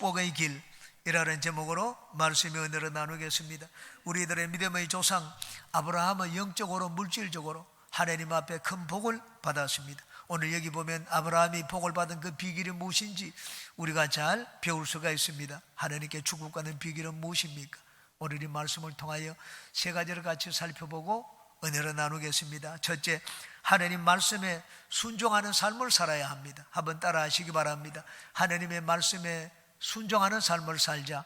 축복의 길 이라는 제목으로 말씀의 은혜를 나누겠습니다. 우리들의 믿음의 조상 아브라함은 영적으로 물질적으로 하나님 앞에 큰 복을 받았습니다. 오늘 여기 보면 아브라함이 복을 받은 그 비결이 무엇인지 우리가 잘 배울 수가 있습니다. 하나님께 축복하는 비결은 무엇입니까? 오늘 이 말씀을 통하여 세 가지를 같이 살펴보고 은혜를 나누겠습니다. 첫째, 하나님 말씀에 순종하는 삶을 살아야 합니다. 한번 따라 하시기 바랍니다. 하나님의 말씀에 순종하는 삶을 살자.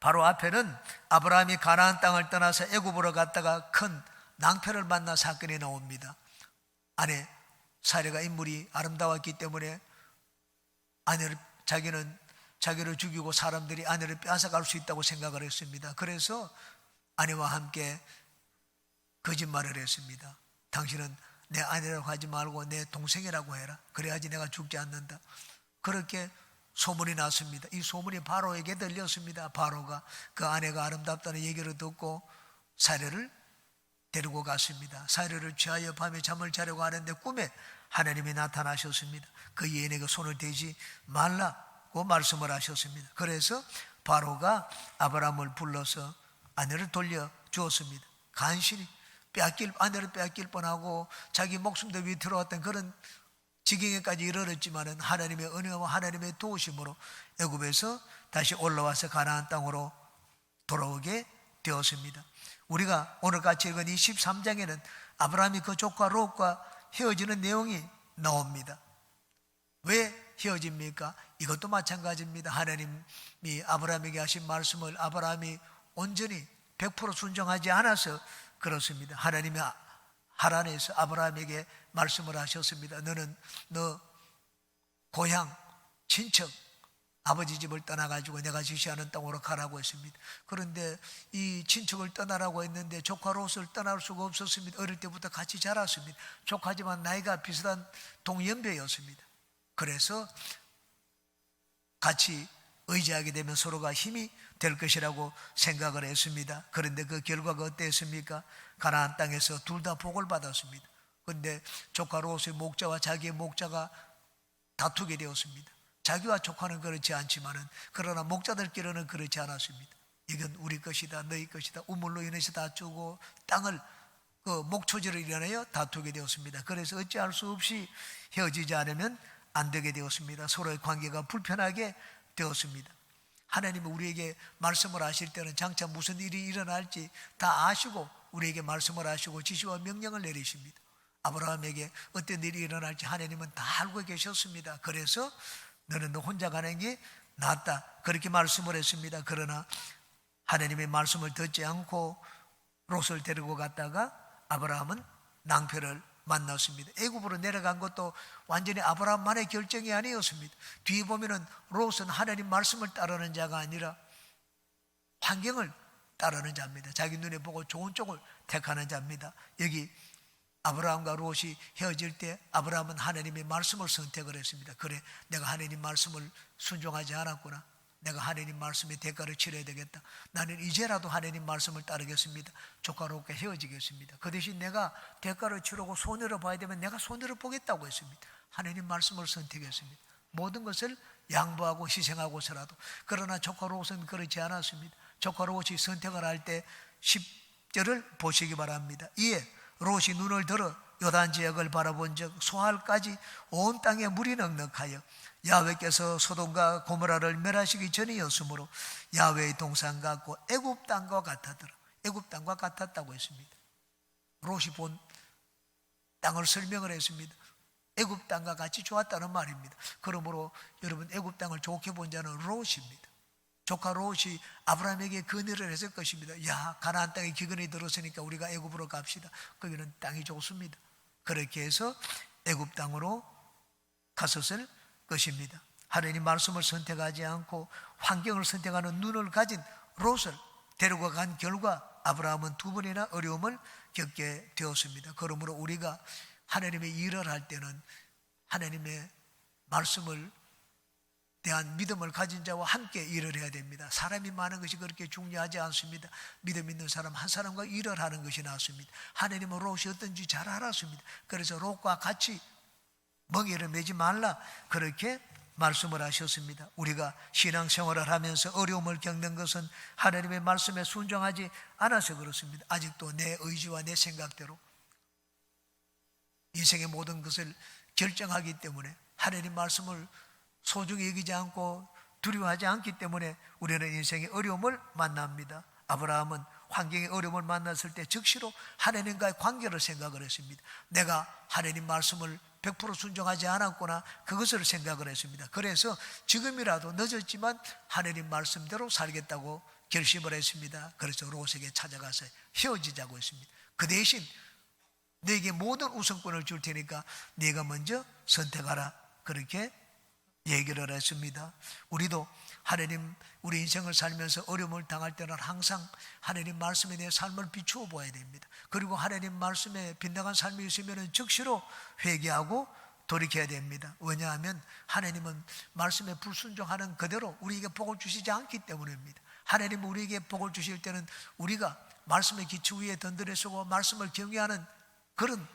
바로 앞에는 아브라함이 가나안 땅을 떠나서 애굽으로 갔다가 큰 낭패를 만난 사건이 나옵니다. 아내 사례가 인물이 아름다웠기 때문에 아내를 자기는 자기를 죽이고 사람들이 아내를 빼앗아갈 수 있다고 생각을 했습니다. 그래서 아내와 함께 거짓말을 했습니다. 당신은 내 아내라고 하지 말고 내 동생이라고 해라. 그래야지 내가 죽지 않는다. 그렇게 소문이 났습니다. 이 소문이 바로에게 들렸습니다. 바로가 그 아내가 아름답다는 얘기를 듣고 사례를 데리고 갔습니다. 사례를 취하여 밤에 잠을 자려고 하는데 꿈에 하나님이 나타나셨습니다. 그 여인에게 손을 대지 말라고 말씀을 하셨습니다. 그래서 바로가 아브라함을 불러서 아내를 돌려 주었습니다. 간신히 빼앗길 아내를 빼앗길 뻔하고 자기 목숨도 위태로웠던 그런 지경에까지 이르렀지만은 하나님의 은혜와 하나님의 도우심으로 애굽에서 다시 올라와서 가나안 땅으로 돌아오게 되었습니다. 우리가 오늘 같이 읽은 이 13장에는 아브라함이 그 조카 롯과 헤어지는 내용이 나옵니다. 왜 헤어집니까? 이것도 마찬가지입니다. 하나님이 아브라함에게 하신 말씀을 아브라함이 온전히 100% 순종하지 않아서 그렇습니다. 하나님이 하란에서 아브라함에게 말씀을 하셨습니다. 너는 너 고향, 친척, 아버지 집을 떠나가지고 내가 지시하는 땅으로 가라고 했습니다. 그런데 이 친척을 떠나라고 했는데 조카 롯을 떠날 수가 없었습니다. 어릴 때부터 같이 자랐습니다. 조카지만 나이가 비슷한 동년배였습니다. 그래서 같이 의지하게 되면 서로가 힘이 될 것이라고 생각을 했습니다. 그런데 그 결과가 어땠습니까? 가나안 땅에서 둘 다 복을 받았습니다. 그런데 조카 롯의 목자와 자기의 목자가 다투게 되었습니다. 자기와 조카는 그렇지 않지만은 그러나 목자들끼리는 그렇지 않았습니다. 이건 우리 것이다, 너희 것이다. 우물로 인해서 다투고 땅을 그 목초지를 일어나여 다투게 되었습니다. 그래서 어찌할 수 없이 헤어지지 않으면 안 되게 되었습니다. 서로의 관계가 불편하게 되었습니다. 하나님은 우리에게 말씀을 하실 때는 장차 무슨 일이 일어날지 다 아시고 우리에게 말씀을 하시고 지시와 명령을 내리십니다. 아브라함에게 어떤 일이 일어날지 하나님은 다 알고 계셨습니다. 그래서 너는 너 혼자 가는 게 낫다. 그렇게 말씀을 했습니다. 그러나 하나님의 말씀을 듣지 않고 롯을 데리고 갔다가 아브라함은 낭패를 만났습니다. 애굽으로 내려간 것도 완전히 아브라함만의 결정이 아니었습니다. 뒤에 보면은 롯은 하나님 말씀을 따르는 자가 아니라 환경을 따르는 자입니다. 자기 눈에 보고 좋은 쪽을 택하는 자입니다. 여기 아브라함과 롯이 헤어질 때 아브라함은 하나님의 말씀을 선택을 했습니다. 그래, 내가 하나님 말씀을 순종하지 않았구나. 내가 하나님 말씀의 대가를 치러야 되겠다. 나는 이제라도 하나님 말씀을 따르겠습니다. 조카 롯과 헤어지겠습니다. 그 대신 내가 대가를 치르고 손해를 봐야 되면 내가 손해를 보겠다고 했습니다. 하나님 말씀을 선택했습니다. 모든 것을 양보하고 희생하고서라도. 그러나 조카 롯은 그렇지 않았습니다. 조카 롯이 선택을 할 때 10절을 보시기 바랍니다. 이에 롯이 눈을 들어 요단 지역을 바라본 적 소할까지 온 땅에 물이 넉넉하여 야외께서 소돔과 고모라를 멸하시기 전이었으므로 야외의 동산 같고 애굽 땅과 같았더라. 애굽 땅과 같았다고 했습니다. 롯이 본 땅을 설명을 했습니다. 애굽 땅과 같이 좋았다는 말입니다. 그러므로 여러분 애굽 땅을 좋게 본 자는 롯입니다. 조카 롯이 아브라함에게 건의를 했을 것입니다. 야 가나안 땅에 기근이 들었으니까 우리가 애굽으로 갑시다. 거기는 땅이 좋습니다. 그렇게 해서 애굽 땅으로 갔었을 것입니다. 하나님 말씀을 선택하지 않고 환경을 선택하는 눈을 가진 롯을 데리고 간 결과 아브라함은 두 번이나 어려움을 겪게 되었습니다. 그러므로 우리가 하나님의 일을 할 때는 하나님의 말씀을 대한 믿음을 가진 자와 함께 일을 해야 됩니다. 사람이 많은 것이 그렇게 중요하지 않습니다. 믿음 있는 사람 한 사람과 일을 하는 것이 낫습니다. 하나님은 롯이 어떤지 잘 알았습니다. 그래서 롯과 같이 멍에를 매지 말라 그렇게 말씀을 하셨습니다. 우리가 신앙생활을 하면서 어려움을 겪는 것은 하나님의 말씀에 순종하지 않아서 그렇습니다. 아직도 내 의지와 내 생각대로 인생의 모든 것을 결정하기 때문에 하나님 말씀을 소중히 여기지 않고 두려워하지 않기 때문에 우리는 인생의 어려움을 만납니다. 아브라함은 환경의 어려움을 만났을 때 즉시로 하나님과의 관계를 생각을 했습니다. 내가 하나님 말씀을 100% 순종하지 않았구나 그것을 생각을 했습니다. 그래서 지금이라도 늦었지만 하나님 말씀대로 살겠다고 결심을 했습니다. 그래서 롯에게 찾아가서 헤어지자고 했습니다. 그 대신 너에게 모든 우선권을 줄 테니까 네가 먼저 선택하라 그렇게 얘기를 했습니다. 우리도 하나님 우리 인생을 살면서 어려움을 당할 때는 항상 하나님 말씀에 대해 삶을 비추어 보아야 됩니다. 그리고 하나님 말씀에 빗나간 삶이 있으면 즉시로 회개하고 돌이켜야 됩니다. 왜냐하면 하나님은 말씀에 불순종하는 그대로 우리에게 복을 주시지 않기 때문입니다. 하나님 우리에게 복을 주실 때는 우리가 말씀의 기초 위에 던들어 서고 말씀을 경외하는 그런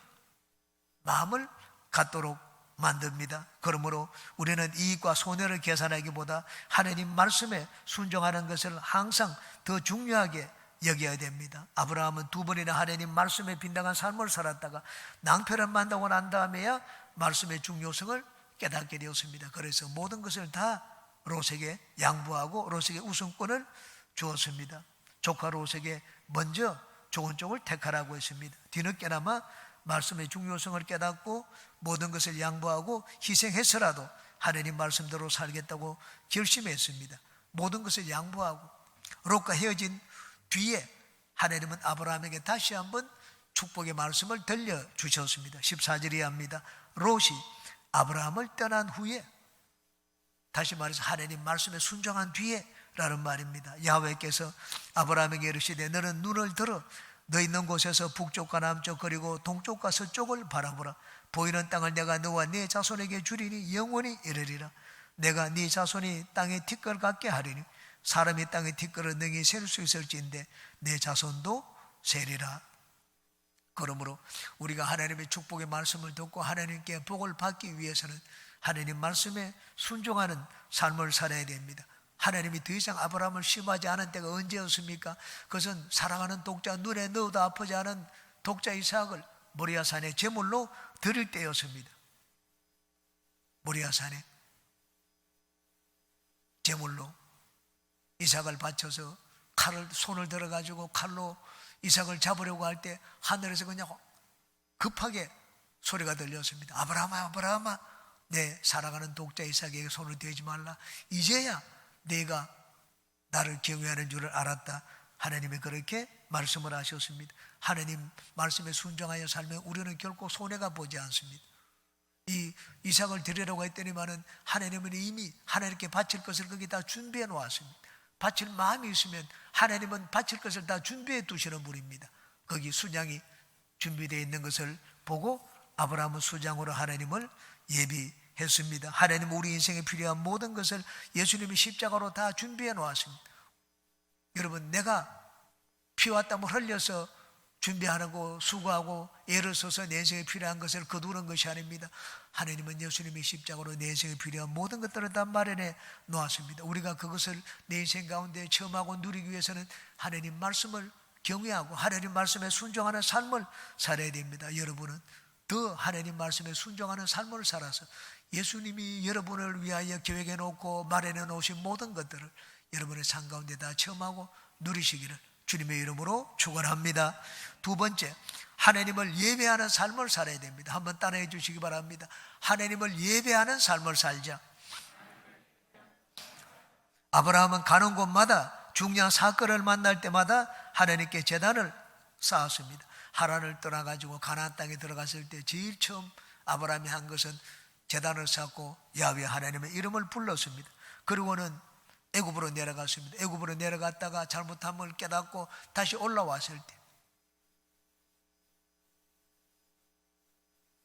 마음을 갖도록 만듭니다. 그러므로 우리는 이익과 손해를 계산하기보다 하나님 말씀에 순종하는 것을 항상 더 중요하게 여겨야 됩니다. 아브라함은 두 번이나 하나님 말씀에 빈당한 삶을 살았다가 낭패를 만나고 난 다음에야 말씀의 중요성을 깨닫게 되었습니다. 그래서 모든 것을 다 롯에게 양보하고 롯에게 우선권을 주었습니다. 조카 롯에게 먼저 좋은 쪽을 택하라고 했습니다. 뒤늦게나마 말씀의 중요성을 깨닫고 모든 것을 양보하고 희생해서라도 하나님 말씀대로 살겠다고 결심했습니다. 모든 것을 양보하고 롯과 헤어진 뒤에 하나님은 아브라함에게 다시 한번 축복의 말씀을 들려 주셨습니다. 14절이 합니다. 롯이 아브라함을 떠난 후에 다시 말해서 하나님 말씀에 순종한 뒤에 라는 말입니다. 야훼께서 아브라함에게 이르시되 너는 눈을 들어 너 있는 곳에서 북쪽과 남쪽 그리고 동쪽과 서쪽을 바라보라. 보이는 땅을 내가 너와 네 자손에게 주리니 영원히 이르리라. 내가 네 자손이 땅에 티끌 같게 하리니 사람이 땅에 티끌을 능히 셀수 있을지인데 내 자손도 세리라. 그러므로 우리가 하나님의 축복의 말씀을 듣고 하나님께 복을 받기 위해서는 하나님 말씀에 순종하는 삶을 살아야 됩니다. 하나님이 더 이상 아브라함을 심하지 않은 때가 언제였습니까? 그것은 사랑하는 독자 눈에 넣어도 아프지 않은 독자 이삭을 모리아산에 제물로 드릴 때였습니다. 모리아산에 제물로 이삭을 바쳐서 칼을 손을 들어 가지고 칼로 이삭을 잡으려고 할 때 하늘에서 그냥 급하게 소리가 들렸습니다. 아브라함아 아브라함아 내 사랑하는 독자 이삭에게 손을 대지 말라. 이제야 내가 나를 경외하는 줄을 알았다. 하나님이 그렇게 말씀을 하셨습니다. 하나님 말씀에 순종하여 살면 우리는 결코 손해가 보지 않습니다. 이 이삭을 드리라고 했더니만은 하나님은 이미 하나님께 바칠 것을 거기 다 준비해 놓았습니다. 바칠 마음이 있으면 하나님은 바칠 것을 다 준비해 두시는 분입니다. 거기 수장이 준비되어 있는 것을 보고 아브라함은 수장으로 하나님을 예비 했습니다. 하나님 우리 인생에 필요한 모든 것을 예수님이 십자가로 다 준비해 놓았습니다. 여러분 내가 피와 땀을 흘려서 준비하고 수고하고 애를 써서 내 인생에 필요한 것을 거두는 것이 아닙니다. 하나님은 예수님이 십자가로 내 인생에 필요한 모든 것들을 다 마련해 놓았습니다. 우리가 그것을 내 인생 가운데 체험하고 누리기 위해서는 하나님 말씀을 경외하고 하나님 말씀에 순종하는 삶을 살아야 됩니다. 여러분은 더 하나님 말씀에 순종하는 삶을 살아서 예수님이 여러분을 위하여 계획해 놓고 마련해 놓으신 모든 것들을 여러분의 삶 가운데 다 체험하고 누리시기를 주님의 이름으로 축원합니다. 두 번째, 하나님을 예배하는 삶을 살아야 됩니다. 한번 따라해 주시기 바랍니다. 하나님을 예배하는 삶을 살자. 아브라함은 가는 곳마다 중요한 사건을 만날 때마다 하나님께 재단을 쌓았습니다. 하란을 떠나가지고 가나안 땅에 들어갔을 때 제일 처음 아브라함이 한 것은 재단을 쌓고 야훼 하나님의 이름을 불렀습니다. 그리고는 애굽으로 내려갔습니다. 애굽으로 내려갔다가 잘못함을 깨닫고 다시 올라왔을 때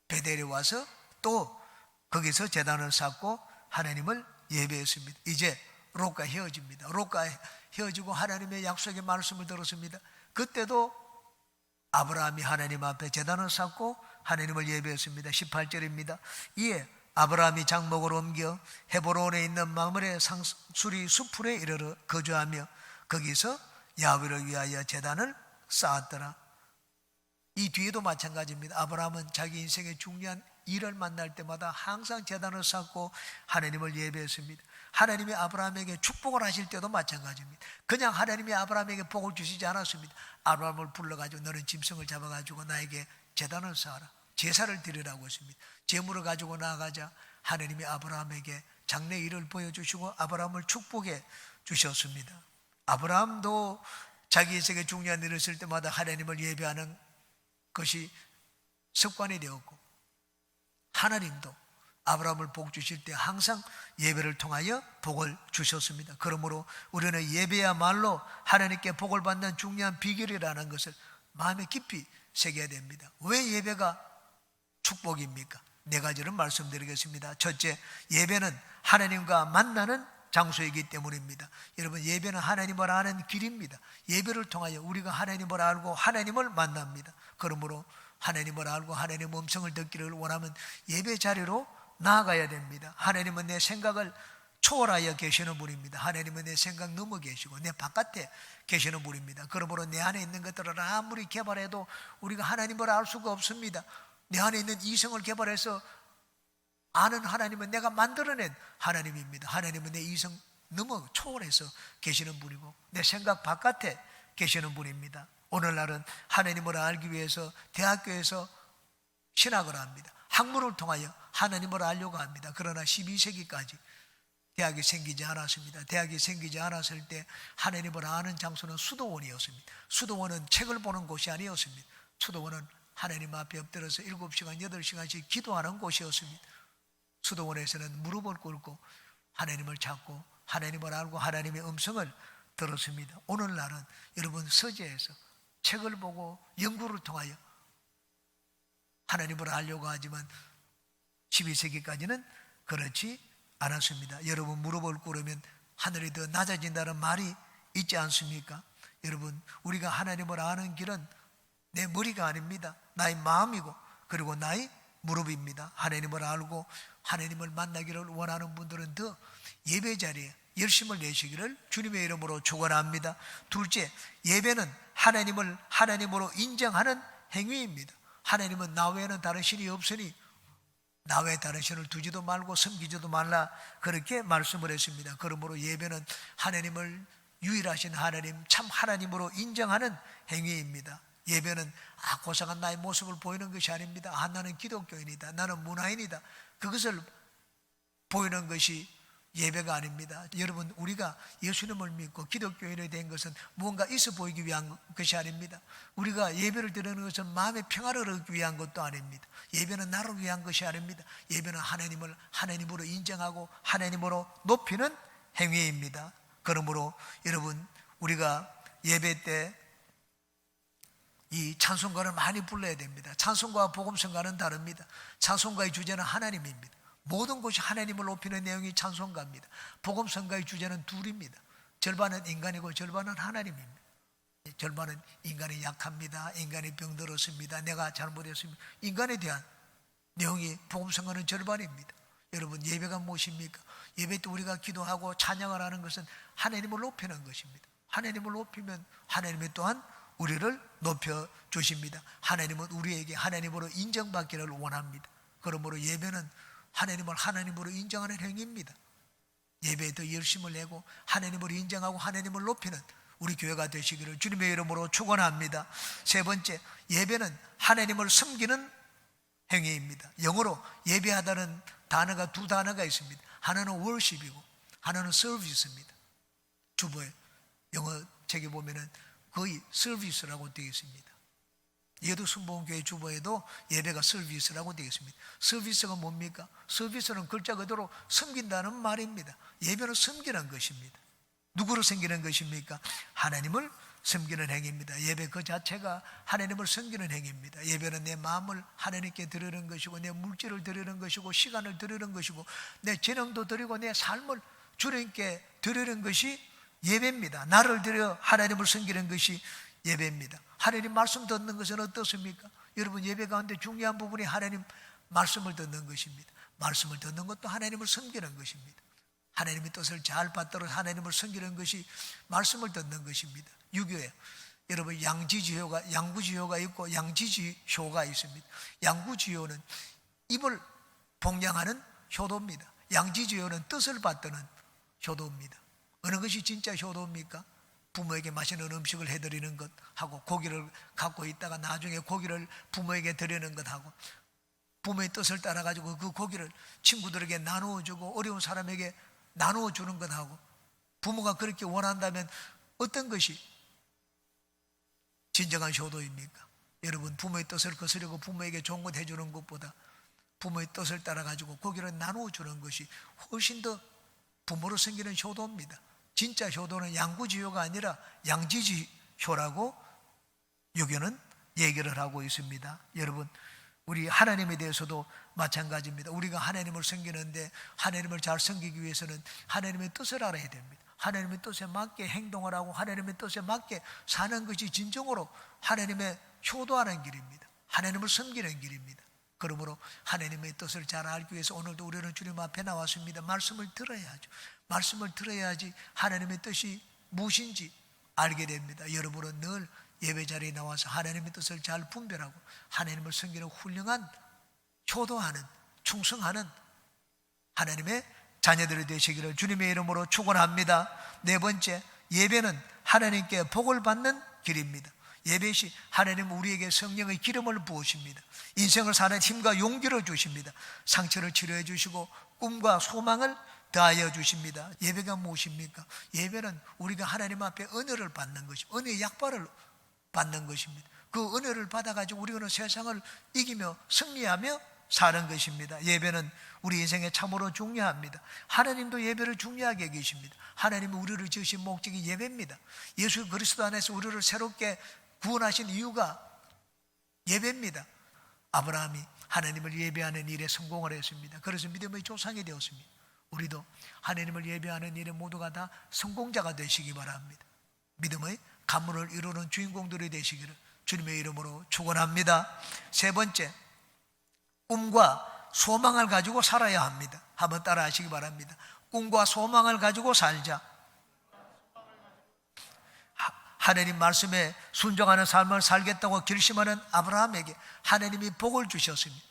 베델에 와서 또 거기서 재단을 쌓고 하나님을 예배했습니다. 이제 롯과 헤어집니다. 롯과 헤어지고 하나님의 약속의 말씀을 들었습니다. 그때도 아브라함이 하나님 앞에 재단을 쌓고 하나님을 예배했습니다. 18절입니다. 이에 아브라함이 장목을 옮겨 헤브론에 있는 마물의 상수리 수풀에 이르러 거주하며 거기서 야훼를 위하여 제단을 쌓았더라. 이 뒤에도 마찬가지입니다. 아브라함은 자기 인생의 중요한 일을 만날 때마다 항상 재단을 쌓고 하나님을 예배했습니다. 하나님이 아브라함에게 축복을 하실 때도 마찬가지입니다. 그냥 하나님이 아브라함에게 복을 주시지 않았습니다. 아브라함을 불러가지고 너는 짐승을 잡아가지고 나에게 재단을 쌓아라. 제사를 드리라고 했습니다. 재물을 가지고 나아가자 하나님이 아브라함에게 장래 일을 보여주시고 아브라함을 축복해 주셨습니다. 아브라함도 자기 인생의 중요한 일을 쓸 때마다 하나님을 예배하는 것이 습관이 되었고 하나님도 아브라함을 복 주실 때 항상 예배를 통하여 복을 주셨습니다. 그러므로 우리는 예배야말로 하나님께 복을 받는 중요한 비결이라는 것을 마음에 깊이 새겨야 됩니다. 왜 예배가 축복입니까? 네 가지를 말씀드리겠습니다. 첫째, 예배는 하나님과 만나는 장소이기 때문입니다. 여러분, 예배는 하나님을 아는 길입니다. 예배를 통하여 우리가 하나님을 알고 하나님을 만납니다. 그러므로 하나님을 알고 하나님 음성을 듣기를 원하면 예배 자리로 나아가야 됩니다. 하나님은 내 생각을 초월하여 계시는 분입니다. 하나님은 내 생각 넘어 계시고 내 바깥에 계시는 분입니다. 그러므로 내 안에 있는 것들을 아무리 개발해도 우리가 하나님을 알 수가 없습니다. 내 안에 있는 이성을 개발해서 아는 하나님은 내가 만들어낸 하나님입니다. 하나님은 내 이성 넘어 초월해서 계시는 분이고 내 생각 바깥에 계시는 분입니다. 오늘날은 하나님을 알기 위해서 대학교에서 신학을 합니다. 학문을 통하여 하나님을 알려고 합니다. 그러나 12세기까지 대학이 생기지 않았습니다. 대학이 생기지 않았을 때 하나님을 아는 장소는 수도원이었습니다. 수도원은 책을 보는 곳이 아니었습니다. 수도원은 하나님 앞에 엎드려서 7시간, 8시간씩 기도하는 곳이었습니다. 수도원에서는 무릎을 꿇고 하나님을 찾고 하나님을 알고 하나님의 음성을 들었습니다. 오늘날은 여러분 서재에서 책을 보고 연구를 통하여 하나님을 알려고 하지만 12세기까지는 그렇지 않았습니다. 여러분 무릎을 꿇으면 하늘이 더 낮아진다는 말이 있지 않습니까? 여러분 우리가 하나님을 아는 길은 내 머리가 아닙니다. 나의 마음이고 그리고 나의 무릎입니다. 하나님을 알고 하나님을 만나기를 원하는 분들은 더 예배 자리에 열심을 내시기를 주님의 이름으로 축원합니다. 둘째, 예배는 하나님을 하나님으로 인정하는 행위입니다. 하나님은 나 외에는 다른 신이 없으니 나 외에 다른 신을 두지도 말고 섬기지도 말라 그렇게 말씀을 했습니다. 그러므로 예배는 하나님을 유일하신 하나님 참 하나님으로 인정하는 행위입니다. 예배는 아 고상한 나의 모습을 보이는 것이 아닙니다. 아 나는 기독교인이다. 나는 문화인이다. 그것을 보이는 것이 예배가 아닙니다. 여러분, 우리가 예수님을 믿고 기독교인이 된 것은 무언가 있어 보이기 위한 것이 아닙니다. 우리가 예배를 드리는 것은 마음의 평화를 얻기 위한 것도 아닙니다. 예배는 나를 위한 것이 아닙니다. 예배는 하나님을 하나님으로 인정하고 하나님으로 높이는 행위입니다. 그러므로 여러분, 우리가 예배 때 이 찬송가를 많이 불러야 됩니다. 찬송가와 복음성가는 다릅니다. 찬송가의 주제는 하나님입니다. 모든 것이 하나님을 높이는 내용이 찬송가입니다. 복음성가의 주제는 둘입니다. 절반은 인간이고 절반은 하나님입니다. 절반은 인간이 약합니다. 인간이 병들었습니다. 내가 잘못했습니다. 인간에 대한 내용이 복음성가는 절반입니다. 여러분 예배가 무엇입니까? 예배 때 우리가 기도하고 찬양을 하는 것은 하나님을 높이는 것입니다. 하나님을 높이면 하나님이 또한 우리를 높여 주십니다. 하나님은 우리에게 하나님으로 인정받기를 원합니다. 그러므로 예배는 하나님을 하나님으로 인정하는 행위입니다. 예배에 더 열심을 내고 하나님을 인정하고 하나님을 높이는 우리 교회가 되시기를 주님의 이름으로 축원합니다. 세 번째, 예배는 하나님을 섬기는 행위입니다. 영어로 예배하다는 단어가 두 단어가 있습니다. 하나는 worship이고 하나는 service입니다. 주보에 영어 책에 보면은 거의 service라고 되어 있습니다. 얘도 순복음교회 주보에도 예배가 서비스라고 되어 있습니다. 서비스가 뭡니까? 서비스는 글자 그대로 섬긴다는 말입니다. 예배는 섬기는 것입니다. 누구를 섬기는 것입니까? 하나님을 섬기는 행위입니다. 예배 그 자체가 하나님을 섬기는 행위입니다. 예배는 내 마음을 하나님께 드리는 것이고 내 물질을 드리는 것이고 시간을 드리는 것이고 내 재능도 드리고 내 삶을 주님께 드리는 것이 예배입니다. 나를 드려 하나님을 섬기는 것이 예배입니다. 하나님 말씀 듣는 것은 어떻습니까? 여러분 예배 가운데 중요한 부분이 하나님 말씀을 듣는 것입니다. 말씀을 듣는 것도 하나님을 섬기는 것입니다. 하나님의 뜻을 잘 받도록 하나님을 섬기는 것이 말씀을 듣는 것입니다. 유교에 여러분 양지지효가 양구지효가 있고 양지지효가 있습니다. 양구지효는 입을 봉양하는 효도입니다. 양지지효는 뜻을 받드는 효도입니다. 어느 것이 진짜 효도입니까? 부모에게 맛있는 음식을 해드리는 것 하고 고기를 갖고 있다가 나중에 고기를 부모에게 드리는 것 하고 부모의 뜻을 따라 가지고 그 고기를 친구들에게 나누어 주고 어려운 사람에게 나누어 주는 것 하고 부모가 그렇게 원한다면 어떤 것이 진정한 효도입니까? 여러분 부모의 뜻을 거스르고 부모에게 좋은 것 해주는 것보다 부모의 뜻을 따라 가지고 고기를 나누어 주는 것이 훨씬 더 부모로 생기는 효도입니다. 진짜 효도는 양구지효가 아니라 양지지효라고 유교는 얘기를 하고 있습니다. 여러분, 우리 하나님에 대해서도 마찬가지입니다. 우리가 하나님을 섬기는데 하나님을 잘 섬기기 위해서는 하나님의 뜻을 알아야 됩니다. 하나님의 뜻에 맞게 행동을 하고 하나님의 뜻에 맞게 사는 것이 진정으로 하나님의 효도하는 길입니다. 하나님을 섬기는 길입니다. 그러므로 하나님의 뜻을 잘 알기 위해서 오늘도 우리는 주님 앞에 나왔습니다. 말씀을 들어야죠. 말씀을 들어야지 하나님의 뜻이 무엇인지 알게 됩니다. 여러분은 늘 예배 자리에 나와서 하나님의 뜻을 잘 분별하고 하나님을 섬기는 훌륭한 효도하는 충성하는 하나님의 자녀들이 되시기를 주님의 이름으로 축원합니다. 네 번째 예배는 하나님께 복을 받는 길입니다. 예배시 하나님 우리에게 성령의 기름을 부으십니다. 인생을 사는 힘과 용기를 주십니다. 상처를 치료해 주시고 꿈과 소망을 더하여 주십니다. 예배가 무엇입니까? 예배는 우리가 하나님 앞에 은혜를 받는 것이 은혜의 약발을 받는 것입니다. 그 은혜를 받아가지고 우리는 세상을 이기며 승리하며 사는 것입니다. 예배는 우리 인생에 참으로 중요합니다. 하나님도 예배를 중요하게 계십니다. 하나님은 우리를 지으신 목적이 예배입니다. 예수 그리스도 안에서 우리를 새롭게 구원하신 이유가 예배입니다. 아브라함이 하나님을 예배하는 일에 성공을 했습니다. 그래서 믿음의 조상이 되었습니다. 우리도 하나님을 예배하는 일에 모두가 다 성공자가 되시기 바랍니다. 믿음의 가문을 이루는 주인공들이 되시기를 주님의 이름으로 축원합니다. 세 번째, 꿈과 소망을 가지고 살아야 합니다. 한번 따라 하시기 바랍니다. 꿈과 소망을 가지고 살자. 하나님 말씀에 순종하는 삶을 살겠다고 결심하는 아브라함에게 하나님이 복을 주셨습니다.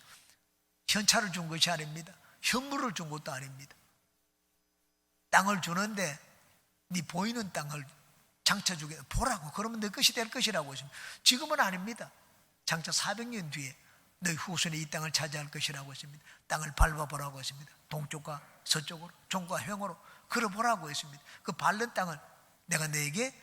현찰을 준 것이 아닙니다. 현물을 준 것도 아닙니다. 땅을 주는데 네 보이는 땅을 장차 주게 보라고 그러면 내 것이 될 것이라고 했습니다. 지금은 아닙니다. 장차 400년 뒤에 너희 후손이 이 땅을 차지할 것이라고 했습니다. 땅을 밟아보라고 했습니다. 동쪽과 서쪽으로 종과 횡으로 걸어보라고 했습니다. 그 밟는 땅을 내가 너에게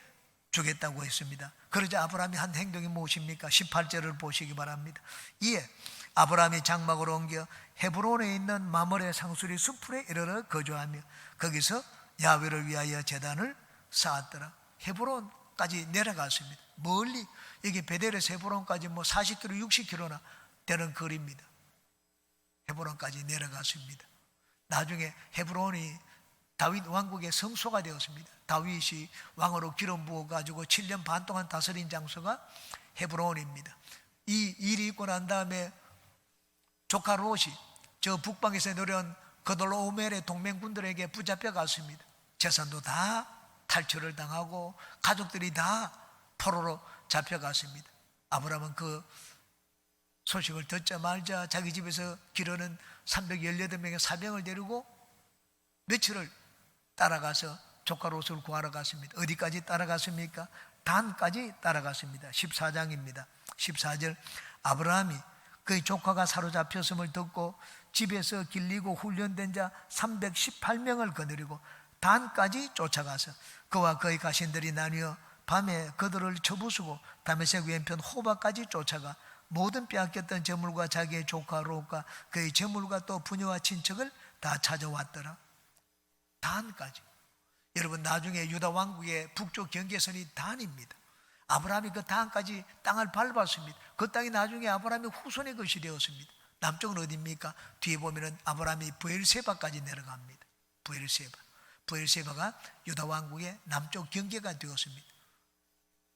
주겠다고 했습니다. 그러자 아브라함이 한 행동이 무엇입니까? 18절을 보시기 바랍니다. 이에 아브라함이 장막으로 옮겨 헤브론에 있는 마물의 상수리 수풀에 이르러 거주하며 거기서 야훼를 위하여 제단을 쌓았더라. 헤브론까지 내려갔습니다. 멀리 여기 베델에서 헤브론까지 뭐 40km, 60km나 되는 거리입니다. 헤브론까지 내려갔습니다. 나중에 헤브론이 다윗 왕국의 성소가 되었습니다. 다윗이 왕으로 기름 부어 가지고 7년 반 동안 다스린 장소가 헤브론입니다. 이 일이 있고 난 다음에 조카 롯이 저 북방에서 노려온 그돌로 오멜의 동맹군들에게 붙잡혀 갔습니다. 재산도 다 탈출을 당하고 가족들이 다 포로로 잡혀갔습니다. 아브라함은 그 소식을 듣자마자 자기 집에서 기르는 318명의 사병을 데리고 며칠을 따라가서 조카 롯을 구하러 갔습니다. 어디까지 따라갔습니까? 단까지 따라갔습니다. 14장입니다. 14절 아브라함이 그의 조카가 사로잡혔음을 듣고 집에서 길리고 훈련된 자 318명을 거느리고 단까지 쫓아가서 그와 그의 가신들이 나뉘어 밤에 그들을 쳐부수고 다메섹 왼편 호바까지 쫓아가 모든 빼앗겼던 재물과 자기의 조카 롯과 그의 재물과 또 부녀와 친척을 다 찾아왔더라. 단까지. 여러분 나중에 유다 왕국의 북쪽 경계선이 단입니다. 아브라함이 그 단까지 땅을 밟았습니다. 그 땅이 나중에 아브라함의 후손의 것이 되었습니다. 남쪽은 어디입니까? 뒤에 보면은 아브라함이 부엘세바까지 내려갑니다. 부엘세바. 부엘세바가 유다 왕국의 남쪽 경계가 되었습니다.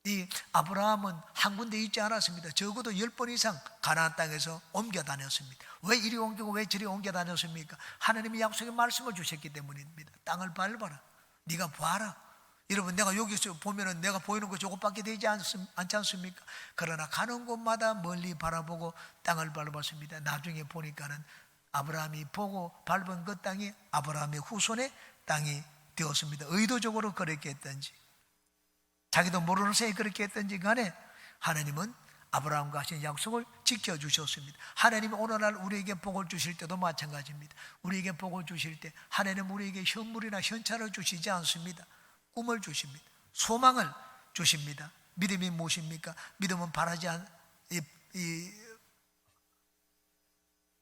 이 아브라함은 한 군데 있지 않았습니다. 적어도 열 번 이상 가나안 땅에서 옮겨 다녔습니다. 왜 이리 옮기고 왜 저리 옮겨 다녔습니까? 하나님이 약속의 말씀을 주셨기 때문입니다. 땅을 밟아라. 네가 봐라. 여러분 내가 여기서 보면은 내가 보이는 거 저것밖에 되지 않습, 않지 않습니까? 그러나 가는 곳마다 멀리 바라보고 땅을 밟았습니다. 나중에 보니까는 아브라함이 보고 밟은 그 땅이 아브라함의 후손의 땅이 되었습니다. 의도적으로 했던지 자기도 모르는 새에 그렇게 했던지 간에 하나님은 아브라함과 하신 약속을 지켜주셨습니다. 하나님이 오늘날 우리에게 복을 주실 때도 마찬가지입니다. 우리에게 복을 주실 때 하나님 우리에게 현물이나 현찰을 주시지 않습니다. 꿈을 주십니다. 소망을 주십니다. 믿음이 무엇입니까? 믿음은 바라지 않, 이, 이,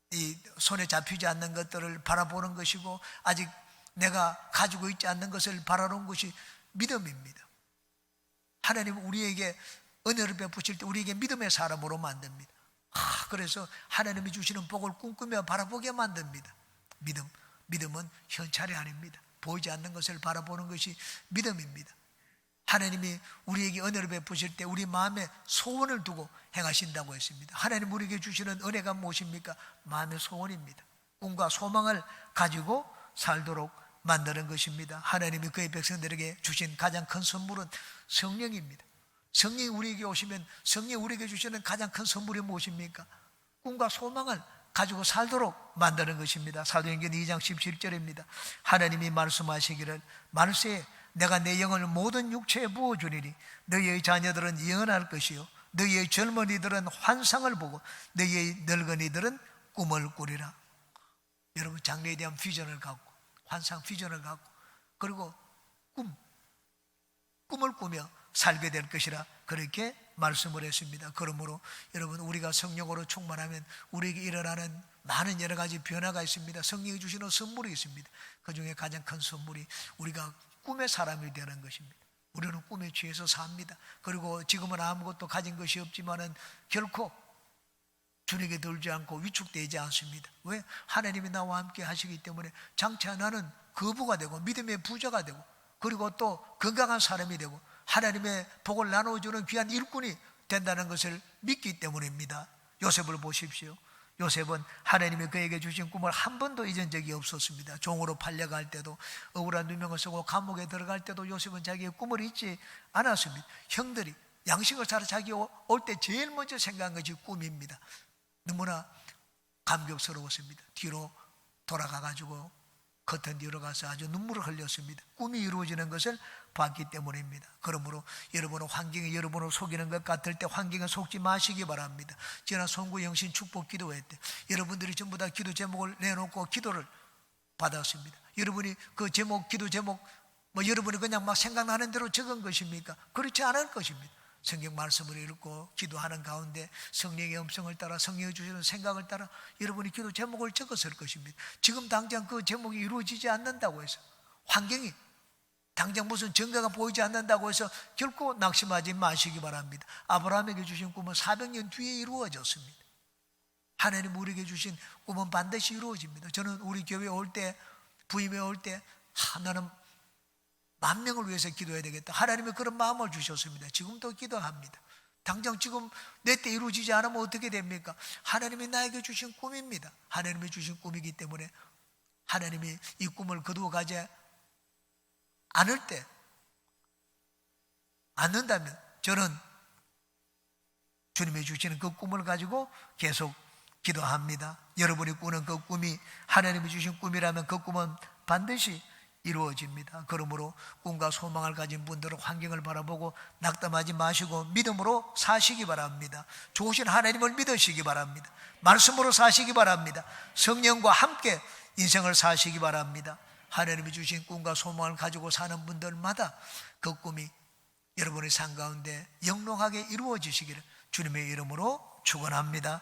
이 손에 잡히지 않는 것들을 바라보는 것이고 아직 내가 가지고 있지 않는 것을 바라는 것이 믿음입니다. 하나님은 우리에게 은혜를 베푸실 때 우리에게 믿음의 사람으로 만듭니다. 아, 그래서 하나님이 주시는 복을 꿈꾸며 바라보게 만듭니다. 믿음, 믿음은 현찰이 아닙니다. 보이지 않는 것을 바라보는 것이 믿음입니다. 하나님이 우리에게 은혜를 베푸실 때 우리 마음에 소원을 두고 행하신다고 했습니다. 하나님 우리에게 주시는 은혜가 무엇입니까? 마음의 소원입니다. 꿈과 소망을 가지고 살도록 만드는 것입니다. 하나님이 그의 백성들에게 주신 가장 큰 선물은 성령입니다. 성령이 우리에게 오시면 성령이 우리에게 주시는 가장 큰 선물이 무엇입니까? 꿈과 소망을 가지고 살도록 만드는 것입니다. 사도행전 2장 17절입니다. 하나님이 말씀하시기를 말세에 내가 내 영을 모든 육체에 부어 주리니 너희의 자녀들은 예언할 것이요 너희의 젊은이들은 환상을 보고 너희의 늙은이들은 꿈을 꾸리라. 여러분 장래에 대한 비전을 갖고 환상 비전을 갖고 그리고 꿈 꿈을 꾸며 살게 될 것이라 그렇게 말씀을 했습니다. 그러므로 여러분 우리가 성령으로 충만하면 우리에게 일어나는 많은 여러 가지 변화가 있습니다. 성령이 주시는 선물이 있습니다. 그 중에 가장 큰 선물이 우리가 꿈의 사람이 되는 것입니다. 우리는 꿈에 취해서 삽니다. 그리고 지금은 아무것도 가진 것이 없지만은 결코 주님에게 들지 않고 위축되지 않습니다. 왜? 하나님이 나와 함께 하시기 때문에 장차 나는 거부가 되고 믿음의 부자가 되고 그리고 또 건강한 사람이 되고 하나님의 복을 나눠주는 귀한 일꾼이 된다는 것을 믿기 때문입니다. 요셉을 보십시오. 요셉은 하나님이 그에게 주신 꿈을 한 번도 잊은 적이 없었습니다. 종으로 팔려갈 때도 억울한 누명을 쓰고 감옥에 들어갈 때도 요셉은 자기의 꿈을 잊지 않았습니다. 형들이 양식을 사러 자기 올 때 제일 먼저 생각한 것이 꿈입니다. 너무나 감격스러웠습니다. 뒤로 돌아가 가지고 커튼 뒤로 가서 아주 눈물을 흘렸습니다. 꿈이 이루어지는 것을 봤기 때문입니다. 그러므로 여러분은 환경이 여러분을 속이는 것 같을 때 환경에 속지 마시기 바랍니다. 지난 송구 영신 축복 기도회 때 여러분들이 전부 다 기도 제목을 내놓고 기도를 받았습니다. 여러분이 그 제목, 기도 제목, 뭐 여러분이 그냥 막 생각나는 대로 적은 것입니까? 그렇지 않을 것입니다. 성경 말씀을 읽고 기도하는 가운데 성령의 음성을 따라 성령이 주시는 생각을 따라 여러분이 기도 제목을 적었을 것입니다. 지금 당장 그 제목이 이루어지지 않는다고 해서 환경이 당장 무슨 증거가 보이지 않는다고 해서 결코 낙심하지 마시기 바랍니다. 아브라함에게 주신 꿈은 400년 뒤에 이루어졌습니다. 하나님 우리에게 주신 꿈은 반드시 이루어집니다. 저는 우리 교회 올 때, 부임에 올 때, 하나는 만 명을 위해서 기도해야 되겠다. 하나님이 그런 마음을 주셨습니다. 지금도 기도합니다. 당장 지금 내 때 이루어지지 않으면 어떻게 됩니까? 하나님이 나에게 주신 꿈입니다. 하나님이 주신 꿈이기 때문에 하나님이 이 꿈을 거두어 가지 않을 때, 않는다면 저는 주님이 주시는 그 꿈을 가지고 계속 기도합니다. 여러분이 꾸는 그 꿈이 하나님이 주신 꿈이라면 그 꿈은 반드시 이루어집니다. 그러므로 꿈과 소망을 가진 분들은 환경을 바라보고 낙담하지 마시고 믿음으로 사시기 바랍니다. 좋으신 하나님을 믿으시기 바랍니다. 말씀으로 사시기 바랍니다. 성령과 함께 인생을 사시기 바랍니다. 하나님이 주신 꿈과 소망을 가지고 사는 분들마다 그 꿈이 여러분의 삶 가운데 영롱하게 이루어지시기를 주님의 이름으로 축원합니다.